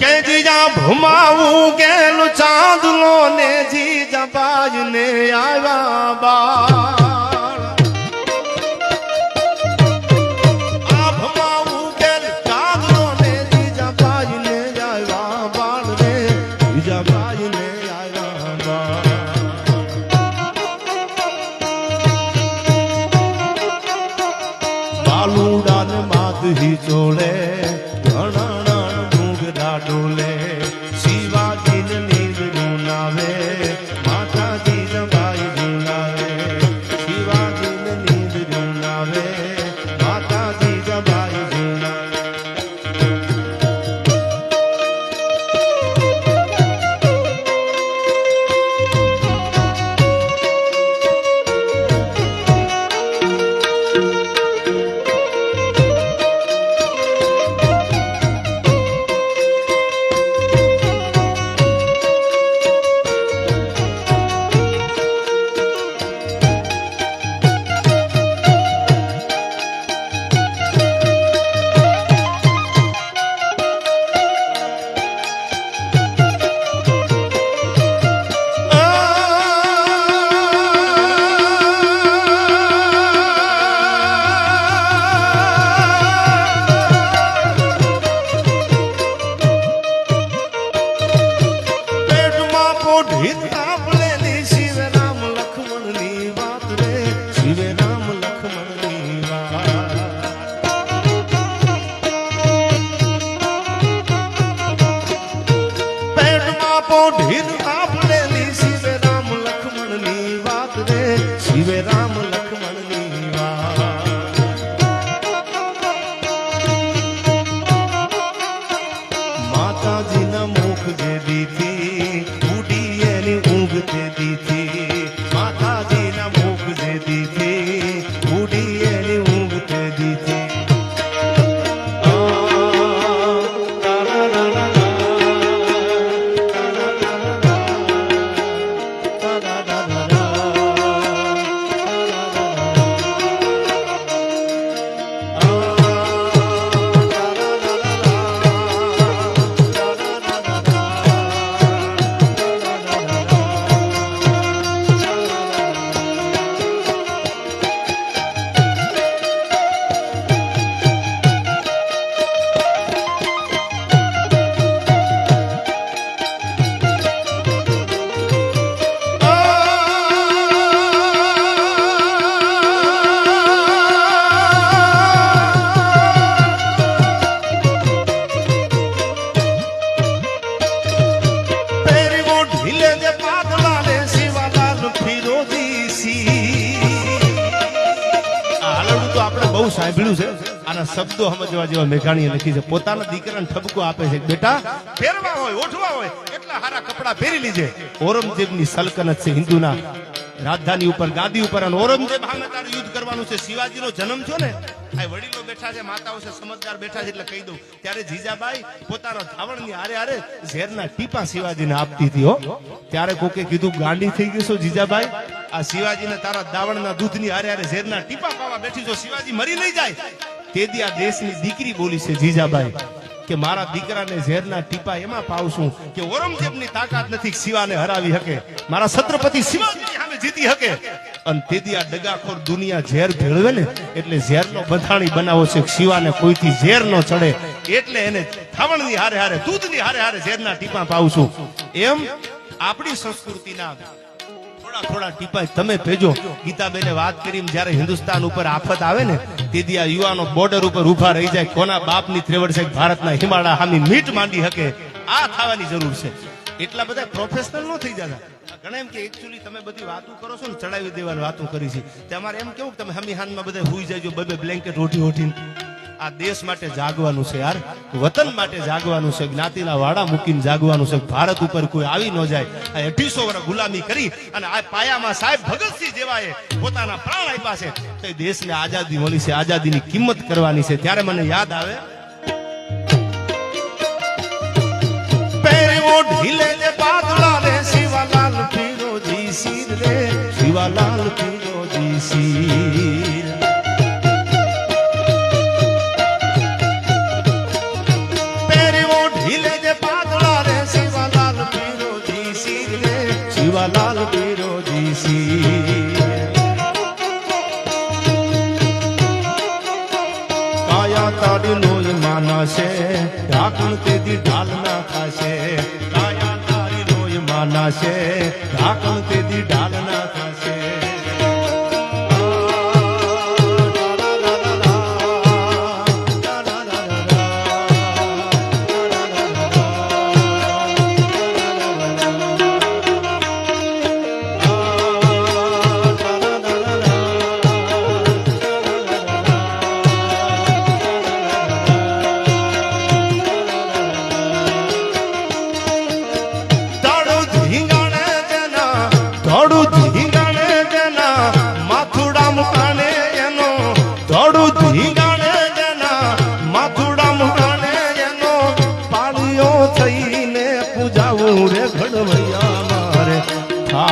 કે જીજા ભમાવું ગેલું ચાંદલો ને જીજા બાજ ને આવ્યા બા આ ભમાવું જોડે ચાંદલો ને જીજા બાજ ને આવ્યા બાળ રે. જીજા બાજ ને આવ્યા બાળ. બાલુડા ને માધુહી ઘણા ডোলে બહુ સાંભળ્યું છે? આના શબ્દો સમજવા જેવા મેઘાણીએ લખી છે. પોતાના દીકરાને ઠબકો આપે છે. બેટા ફેરવા હોય ઓઠવા હોય, એટલા હારા કપડા પહેરી લીજે. ઔરંગઝેબની સલ્તનત છે હિન્દુના. રાજધાની ઉપર, ગાદી ઉપર અને ઔરંગઝેબ સામે યુદ્ધ કરવાનું છે. શિવાજીનો જન્મ થયો ને? આ વડીલો બેઠા છે, માતાઓ છે, સમજદાર બેઠા છે એટલે કહી દઉં. ત્યારે જીજાબાઈ પોતાના ધાવણની હારે હારે ઝેરના ટીપા શિવાજીને આપતી હતી, હો. ત્યારે કોકે કીધું, ગાંડી થઈ ગયું છો જીજાબાઈ? આ શિવાજીને તારા દાવણના દૂધની હારે હારે ઝેરના ટીપા પાવા બેઠી છો શિવાજી મરી નહીં જાય તેથી આ દેશની દીકરી બોલી છે જીજાબાઈ કે મારા દીકરાને ઝેરના ટીપા એમાં પાવશું કે ઔરંગઝેબની તાકાત નથી શિવાને હરાવી શકે. મારા છત્રપતિ શિવાજી સામે જીતી શકે. અને તેથી આ ડગાખોર દુનિયા ઝેર ભેળવે ને, એટલે ઝેરનો બંધાણી બનાવો છે શિવાને શિવાને કોઈથી ઝેર ન ચડે. એટલે એને થાવણની હારે હારે, દૂધની હારે હારે ઝેરના ટીપા પાવશું. એમ આપણી સંસ્કૃતિના થોડા થોડા ટીપા તમે ભેજો. ગીતાબેને વાત કરી જ્યારે હિન્દુસ્તાન ઉપર આફત આવે ને તેથી આ યુવાનો બોર્ડર ઉપર ઊભા રહી જાય, કોના બાપની ત્રેવડ છે ભારતના હિમાલય હામી મીટ માંડી શકે આ થવાની જરૂર છે. એટલા બધા પ્રોફેશનલ ન થઈ જતા. ઘણા એમ કે એકચ્યુઅલી તમે બધી વાતો કરો છો ને, ચડાવી દેવાની વાતો કરી છે. તમારે એમ કેવું તમે હમી હાનમાં બધા હુઈ જાયજો બે બે બ્લેન્કેટ ઓઢી ઓઢીને. આ દેશ માટે જાગવાનું છે યાર. વતન માટે જાગવાનું છે. જ્ઞાતિના વાડા મૂકીને જાગવાનું છે. ભારત ઉપર કોઈ આવી ન જાય. આ અઢીસો વર્ષ ગુલામી કરી અને આ પાયામાં સાહેબ ભગતસિંહ જેવાએ પોતાના પ્રાણ આપ્યા છે. તો દેશને આઝાદી મળી છે. આઝાદીની કિંમત કરવાની છે. ત્યારે મને યાદ આવે. ઢીલે છે. ઢાકણ તેથી ઢાલ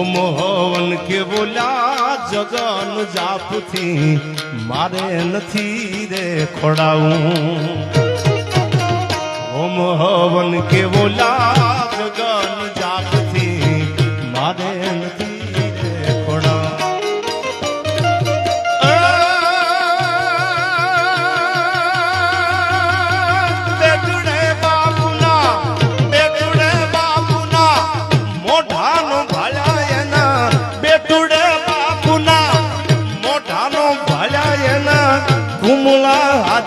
ઓ મોહન કે બોલા જગન જાપથી મારે નથી રે ખોડાવું ઓ મોહન કે બોલ્યા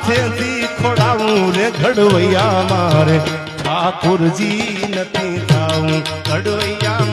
હાથેથી ખોડાવું રે ઘડવૈયા મારે. ઠાકોરજી નથી થાવું ઘડવૈયા